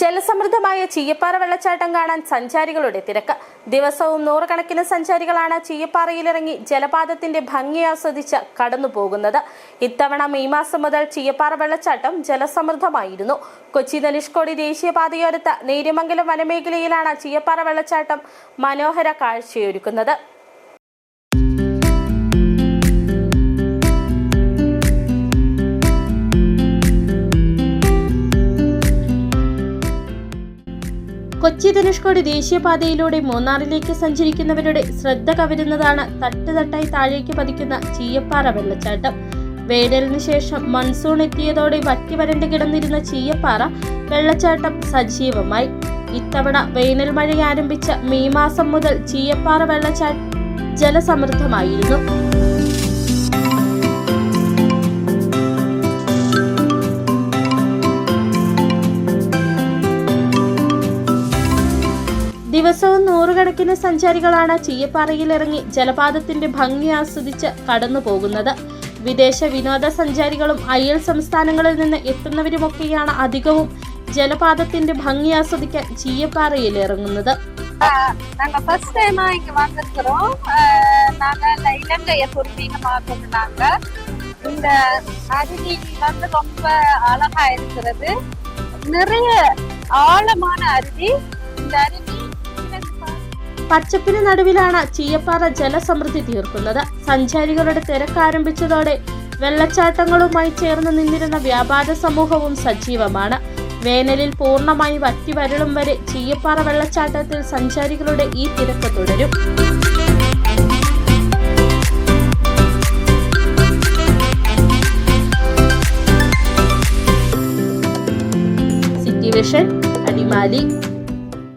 ജലസമൃദ്ധമായ ചീയപ്പാറ വെള്ളച്ചാട്ടം കാണാൻ സഞ്ചാരികളുടെ തിരക്ക്. ദിവസവും നൂറുകണക്കിന് സഞ്ചാരികളാണ് ചീയപ്പാറയിലിറങ്ങി ജലപാതത്തിന്റെ ഭംഗി ആസ്വദിച്ച് കടന്നു പോകുന്നത് ഇത്തവണ മെയ് മാസം മുതൽ ചീയപ്പാറ വെള്ളച്ചാട്ടം ജലസമൃദ്ധമായിരുന്നു. കൊച്ചി ധനുഷ്കോടി ദേശീയപാതയോരത്ത് നേര്യമംഗലം വനമേഖലയിലാണ് ചീയപ്പാറ വെള്ളച്ചാട്ടം മനോഹര കാഴ്ചയൊരുക്കുന്നത്. കൊച്ചി ധനുഷ്കോടി ദേശീയപാതയിലൂടെ മൂന്നാറിലേക്ക് സഞ്ചരിക്കുന്നവരുടെ ശ്രദ്ധ കവരുന്നതാണ് തട്ടുതട്ടായി താഴേക്ക് പതിക്കുന്ന ചീയപ്പാറ വെള്ളച്ചാട്ടം. വേനലിന് ശേഷം മൺസൂൺ എത്തിയതോടെ വറ്റി വരണ്ട് കിടന്നിരുന്ന ചീയപ്പാറ വെള്ളച്ചാട്ടം സജീവമായി. ഇത്തവണ വേനൽ മഴ ആരംഭിച്ച മെയ് മാസം മുതൽ ചീയപ്പാറ വെള്ളച്ചാട്ടം ജലസമൃദ്ധമായിരുന്നു. ദിവസവും നൂറുകണക്കിന് സഞ്ചാരികളാണ് ചീയപ്പാറയിൽ ഇറങ്ങി ജലപാതത്തിന്റെ ഭംഗി ആസ്വദിച്ച് കടന്നു പോകുന്നത് വിദേശ വിനോദസഞ്ചാരികളും അയൽ സംസ്ഥാനങ്ങളിൽ നിന്ന് എത്തുന്നവരുമൊക്കെയാണ് അധികവും ജലപാതത്തിന്റെ ഭംഗി ആസ്വദിക്കാൻ ചീയപ്പാറയിൽ ഇറങ്ങുന്നത് நாங்க ஃபர்ஸ்ட் டைமா இங்க வந்திருக்கிறோம் அஹ் நாங்க இந்த இலங்கைய பூர்வீகமாக நாங்க இந்த அருவி வந்து ரொம்ப அழகா இருக்கிறது நிறைய ஆழமான அருவி இந்த அருவி പച്ചപ്പിന് നടുവിലാണ് ചീയപ്പാറ ജലസമൃദ്ധി തീർക്കുന്നത്. സഞ്ചാരികളുടെ തിരക്ക് ആരംഭിച്ചതോടെ വെള്ളച്ചാട്ടങ്ങളുമായി ചേർന്ന് നിന്നിരുന്ന വ്യാപാര സമൂഹവും സജീവമാണ്. വേനലിൽ പൂർണമായി വറ്റി വരളും വരെ ചീയപ്പാറ വെള്ളച്ചാട്ടത്തിൽ സഞ്ചാരികളുടെ ഈ തിരക്ക് തുടരും. City vision Adimali.